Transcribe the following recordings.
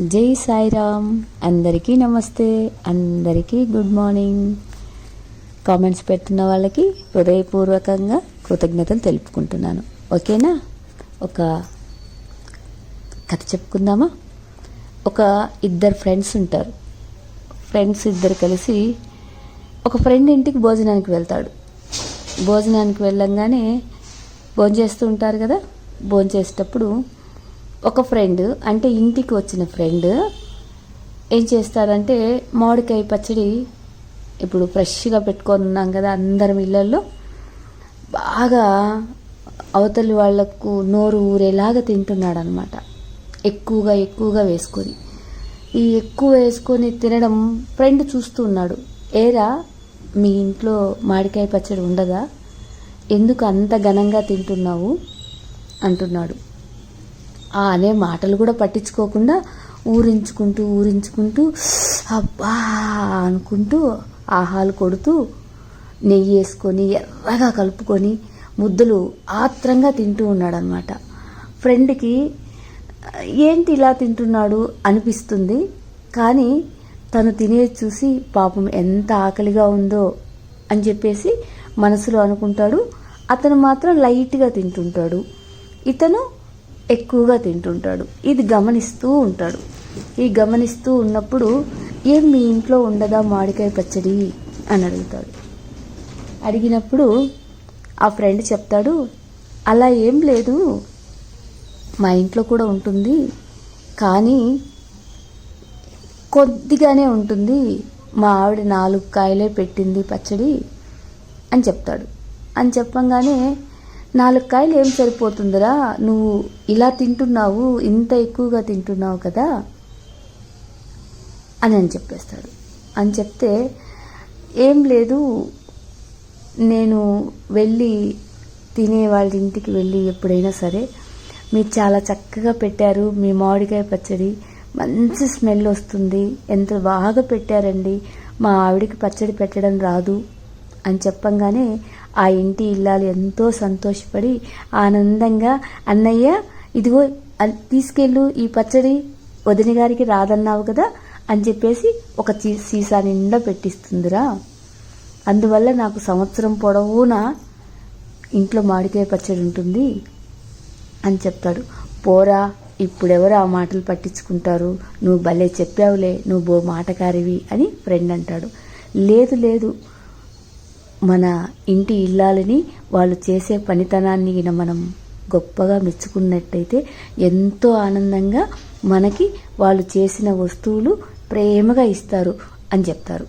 జై సాయిరామ్. అందరికీ నమస్తే. అందరికీ గుడ్ మార్నింగ్. కామెంట్స్ పెట్టిన వాళ్ళకి హృదయపూర్వకంగా కృతజ్ఞతలు తెలుపుకుంటున్నాను. ఓకేనా? ఒక కథ చెప్పుకుందామా? ఒక ఇద్దరు ఫ్రెండ్స్ ఉంటారు. ఫ్రెండ్స్ ఇద్దరు కలిసి ఒక ఫ్రెండ్ ఇంటికి భోజనానికి వెళ్తాడు. భోజనానికి వెళ్ళంగానే భోజనం చేస్తూ ఉంటారు కదా? భోజనం చేసేటప్పుడు ఒక ఫ్రెండ్ అంటే ఇంటికి వచ్చిన ఫ్రెండ్ ఏం చేస్తారంటే మామిడికాయ పచ్చడి ఇప్పుడు ఫ్రెష్గా పెట్టుకొని ఉన్నాం కదా అందరం ఇళ్ళల్లో బాగా అవతలి వాళ్ళకు నోరు ఊరేలాగా తింటున్నాడు అనమాట ఎక్కువగా ఎక్కువగా వేసుకొని. ఈ ఎక్కువ వేసుకొని తినడం ఫ్రెండ్ చూస్తూ ఉన్నాడు. ఏరా మీ ఇంట్లో మామిడికాయ పచ్చడి ఉండదా? ఎందుకు అంత ఘనంగా తింటున్నావు? అంటున్నాడు. ఆ అనే మాటలు కూడా పట్టించుకోకుండా ఊరించుకుంటూ ఊరించుకుంటూ అబ్బా అనుకుంటూ ఆహాలు కొడుతూ నెయ్యి వేసుకొని ఎర్రగా కలుపుకొని ముద్దలు ఆత్రంగా తింటూ ఉన్నాడనమాట ఫ్రెండ్కి ఏంటి ఇలా తింటున్నాడు? అనిపిస్తుంది. కానీ తను తినేది చూసి పాపం ఎంత ఆకలిగా ఉందో అని చెప్పేసి మనసులో అనుకుంటాడు. అతను మాత్రం లైట్గా తింటుంటాడు. ఇతను ఎక్కువగా తింటుంటాడు. ఇది గమనిస్తూ ఉంటాడు. ఈ గమనిస్తూ ఉన్నప్పుడు ఏం మీ ఇంట్లో ఉండదా మామిడికాయ పచ్చడి? అని అడుగుతాడు. అడిగినప్పుడు ఆ ఫ్రెండ్ చెప్తాడు అలా ఏం లేదు. మా ఇంట్లో కూడా ఉంటుంది. కానీ కొద్దిగానే ఉంటుంది. మా ఆవిడ నాలుగు కాయలే పెట్టింది పచ్చడి అని చెప్తాడు. అని చెప్పంగానే నాలుగు కాయలు ఏం సరిపోతుందిరా? నువ్వు ఇలా తింటున్నావు ఇంత ఎక్కువగా తింటున్నావు కదా? అని అని చెప్పేస్తాడు. అని చెప్తే ఏం లేదు నేను వెళ్ళి తినే వాళ్ళ ఇంటికి వెళ్ళి ఎప్పుడైనా సరే మీరు చాలా చక్కగా పెట్టారు మీ మామిడికాయ పచ్చడి మంచి స్మెల్ వస్తుంది ఎంత బాగా పెట్టారండి మా ఆవిడికి పచ్చడి పెట్టడం రాదు అని చెప్పంగానే ఆ ఇంటి ఇల్లాలు ఎంతో సంతోషపడి ఆనందంగా అన్నయ్య ఇదిగో తీసుకెళ్ళు ఈ పచ్చడి వదిన గారికి రాదన్నావు కదా అని చెప్పేసి ఒక సీసా నిండా పెట్టిస్తుందిరా. అందువల్ల నాకు సంవత్సరం పొడవునా ఇంట్లో మాడికాయ పచ్చడి ఉంటుంది అని చెప్తాడు. పోరా ఇప్పుడెవరు ఆ మాటలు పట్టించుకుంటారు? నువ్వు భలే చెప్పావులే నువ్వు బో మాటకారివి అని ఫ్రెండ్ అంటాడు. లేదు లేదు మన ఇంటి ఇల్లాలని వాళ్ళు చేసే పనితనాన్ని మనం గొప్పగా మెచ్చుకున్నట్టయితే ఎంతో ఆనందంగా మనకి వాళ్ళు చేసిన వస్తువులు ప్రేమగా ఇస్తారు అని చెప్తారు.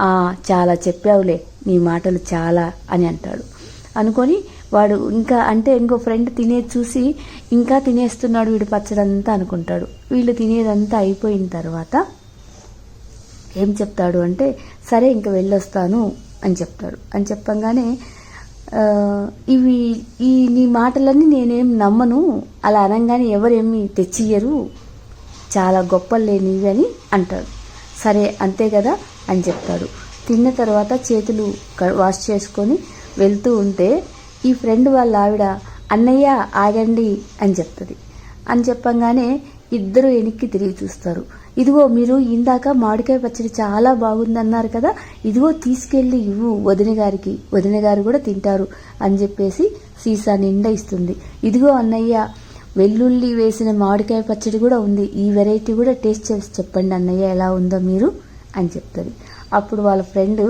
"ఆ, చాలా చెప్పావులే నీ మాటలు చాలా అని అంటాడు. అనుకొని వాడు ఇంకా అంటే ఇంకో ఫ్రెండ్ తినేది చూసి ఇంకా తినేస్తున్నాడు వీడు పచ్చడంతా అనుకుంటాడు. వీళ్ళు తినేదంతా అయిపోయిన తర్వాత ఏం చెప్తాడు అంటే సరే ఇంక వెళ్ళొస్తాను అని చెప్తాడు అని చెప్పంగానే ఇవి ఈ నీ మాటలన్నీ నేనేం నమ్మను అలా అనగానే ఎవరేమి తెచ్చియ్యరు చాలా గొప్పలేనివి అని అంటాడు సరే అంతే కదా అని చెప్తాడు తిన్న తర్వాత చేతులు వాష్ చేసుకొని వెళ్తూ ఉంటే ఈ ఫ్రెండ్ వాళ్ళ ఆవిడ అన్నయ్య ఆగండి అని చెప్తుంది. అని చెప్పంగానే ఇద్దరు వెనక్కి తిరిగి చూస్తారు. ఇదిగో మీరు ఇందాక మామిడికాయ పచ్చడి చాలా బాగుందన్నారు కదా ఇదిగో తీసుకెళ్ళి ఇవ్వు వదిన గారికి. వదిన గారు కూడా తింటారు అని చెప్పేసి సీసా నిండా ఇస్తుంది. ఇదిగో అన్నయ్య వెల్లుల్లి వేసిన మామిడికాయ పచ్చడి కూడా ఉంది. ఈ వెరైటీ కూడా టేస్ట్ చేసి చెప్పండి అన్నయ్య ఎలా ఉందో మీరు అని చెప్తుంది. అప్పుడు వాళ్ళ ఫ్రెండ్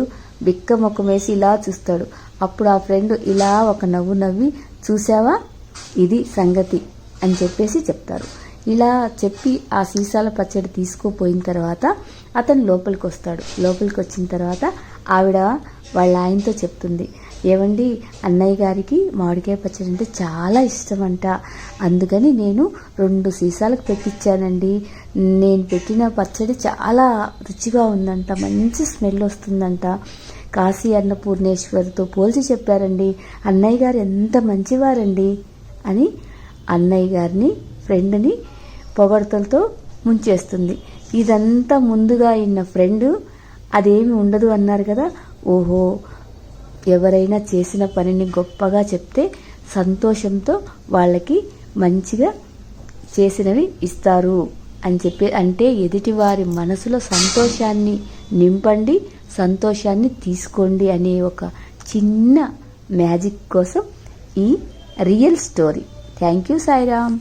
బిక్క ముఖం వేసి ఇలా చూస్తాడు. అప్పుడు ఆ ఫ్రెండ్ ఇలా ఒక నవ్వు నవ్వి చూసావా ఇది సంగతి అని చెప్పేసి చెప్తారు. ఇలా చెప్పి ఆ సీసాల పచ్చడి తీసుకుపోయిన తర్వాత అతను లోపలికి వస్తాడు. లోపలికి వచ్చిన తర్వాత ఆవిడ వాళ్ళ ఆయనతో చెప్తుంది ఏమండి అన్నయ్య గారికి మామిడికాయ పచ్చడి అంటే చాలా ఇష్టమంట. అందుకని నేను రెండు సీసాలకు పెట్టించానండి నేను పెట్టిన పచ్చడి చాలా రుచిగా ఉందంట మంచి స్మెల్ వస్తుందంట. కాశీ అన్నపూర్ణేశ్వరితో పోల్చి చెప్పారండి అన్నయ్య గారు ఎంత మంచివారండి అని అన్నయ్య గారిని ఫ్రెండ్ని పొగడతలతో ముంచేస్తుంది. ఇదంతా ముందుగా ఉన్న ఫ్రెండ్ అదేమి ఉండదు అన్నారు కదా. ఓహో ఎవరైనా చేసిన పనిని గొప్పగా చెప్తే సంతోషంతో వాళ్ళకి మంచిగా చేసినవి ఇస్తారు అని చెప్పి అంటే ఎదుటివారి మనసులో సంతోషాన్ని నింపండి సంతోషాన్ని తీసుకోండి అనే ఒక చిన్న మ్యాజిక్ కోసం ఈ real story. Thank you Sairam.